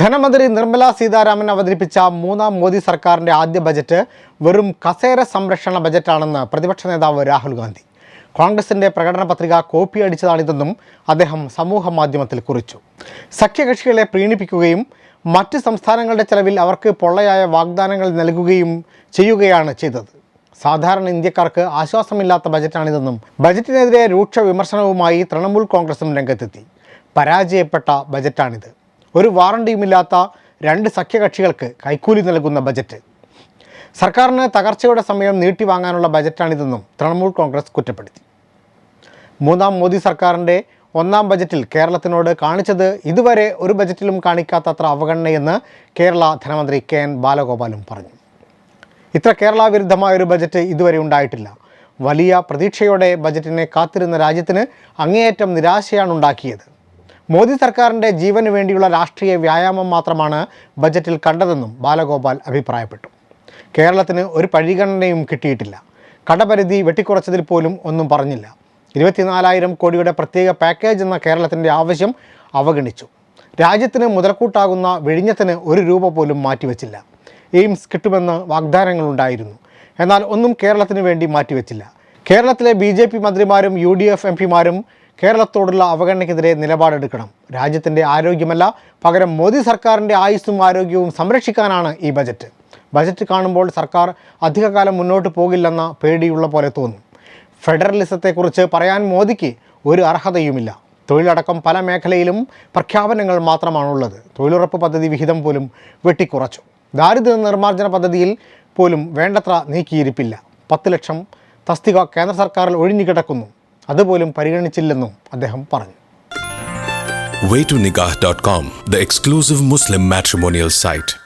ധനമന്ത്രി നിർമ്മല സീതാരാമൻ അവതരിപ്പിച്ച മൂന്നാം മോദി സർക്കാരിന്റെ ആദ്യ ബജറ്റ് വെറും കസേര സംരക്ഷണ ബജറ്റാണെന്ന് പ്രതിപക്ഷ നേതാവ് രാഹുൽ ഗാന്ധി. കോൺഗ്രസിന്റെ പ്രകടന പത്രിക കോപ്പി അടിച്ചതാണിതെന്നും അദ്ദേഹം സമൂഹ മാധ്യമത്തിൽ കുറിച്ചു. സഖ്യകക്ഷികളെ പ്രീണിപ്പിക്കുകയും മറ്റ് സംസ്ഥാനങ്ങളുടെ ചെലവിൽ അവർക്ക് പൊള്ളയായ വാഗ്ദാനങ്ങൾ നൽകുകയും ചെയ്യുകയാണ് ചെയ്തത്. സാധാരണ ഇന്ത്യക്കാർക്ക് ആശ്വാസമില്ലാത്ത ബജറ്റാണിതെന്നും ബജറ്റിനെതിരെ രൂക്ഷ വിമർശനവുമായി തൃണമൂൽ കോൺഗ്രസും രംഗത്തെത്തി. പരാജയപ്പെട്ട ബജറ്റാണിത്. ഒരു വാറണ്ടിയുമില്ലാത്ത രണ്ട് സഖ്യകക്ഷികൾക്ക് കൈക്കൂലി നൽകുന്ന ബജറ്റ്. സർക്കാരിന് തകർച്ചയുടെ സമയം നീട്ടി നീട്ടിവാങ്ങാനുള്ള ബജറ്റാണിതെന്നും തൃണമൂൽ കോൺഗ്രസ് കുറ്റപ്പെടുത്തി. മൂന്നാം മോദി സർക്കാരിന്റെ ഒന്നാം ബജറ്റിൽ കേരളത്തിനോട് കാണിച്ചത് ഇതുവരെ ഒരു ബജറ്റിലും കാണിക്കാത്തത്ര അവഗണനയെന്ന് കേരള ധനമന്ത്രി കെ എൻ ബാലഗോപാലും പറഞ്ഞു. ഇത്ര കേരള വിരുദ്ധമായ ഒരു ബജറ്റ് ഇതുവരെ ഉണ്ടായിട്ടില്ല. വലിയ പ്രതീക്ഷയോടെ ബജറ്റിനെ കാത്തിരുന്ന രാജ്യത്തിന് അങ്ങേയറ്റം നിരാശയാണ് ഉണ്ടാക്കിയത്. മോദി സർക്കാരിന്റെ ജീവന് വേണ്ടിയുള്ള രാഷ്ട്രീയ വ്യായാമം മാത്രമാണ് ബജറ്റിൽ കണ്ടതെന്നും ബാലഗോപാൽ അഭിപ്രായപ്പെട്ടു. കേരളത്തിന് ഒരു പരിഗണനയും കിട്ടിയിട്ടില്ല. കടപരിധി വെട്ടിക്കുറച്ചതിൽ പോലും ഒന്നും പറഞ്ഞില്ല. ഇരുപത്തിനാലായിരം കോടിയുടെ പ്രത്യേക പാക്കേജ് എന്ന കേരളത്തിന്റെ ആവശ്യം അവഗണിച്ചു. രാജ്യത്തിന് മുതൽക്കൂട്ടാകുന്ന വിഴിഞ്ഞത്തിന് ഒരു രൂപ പോലും മാറ്റിവെച്ചില്ല. എയിംസ് കിട്ടുമെന്ന് വാഗ്ദാനങ്ങളുണ്ടായിരുന്നു. എന്നാൽ ഒന്നും കേരളത്തിന് വേണ്ടി മാറ്റിവെച്ചില്ല. കേരളത്തിലെ ബി ജെ പി മന്ത്രിമാരും യു ഡി എഫ് എം പിമാരും കേരളത്തോടുള്ള അവഗണനയ്ക്കെതിരെ നിലപാടെടുക്കണം. രാജ്യത്തിന്റെ ആരോഗ്യമല്ല പകരം മോദി സർക്കാരിന്റെ ആയുസ്സും ആരോഗ്യവും സംരക്ഷിക്കാനാണ് ഈ ബജറ്റ്. ബജറ്റ് കാണുമ്പോൾ സർക്കാർ അധികകാലം മുന്നോട്ട് പോകില്ലെന്ന പേടിയുള്ള പോലെ തോന്നും. ഫെഡറലിസത്തെക്കുറിച്ച് പറയാൻ മോദിക്ക് ഒരു അർഹതയുമില്ല. തൊഴിലടക്കം പല മേഖലയിലും പ്രഖ്യാപനങ്ങൾ മാത്രമാണുള്ളത്. തൊഴിലുറപ്പ് പദ്ധതി വിഹിതം പോലും വെട്ടിക്കുറച്ചു. ദാരിദ്ര്യ നിർമ്മാർജന പദ്ധതിയിൽ പോലും വേണ്ടത്ര നീക്കിയിരിപ്പില്ല. പത്ത് ലക്ഷം തസ്തിക കേന്ദ്ര സർക്കാരിൽ ഒഴിഞ്ഞുകിടക്കുന്നു. അതുപോലും പരിഗണിച്ചില്ലെന്നും അദ്ദേഹം പറഞ്ഞു waytonikah.com, the exclusive Muslim matrimonial site.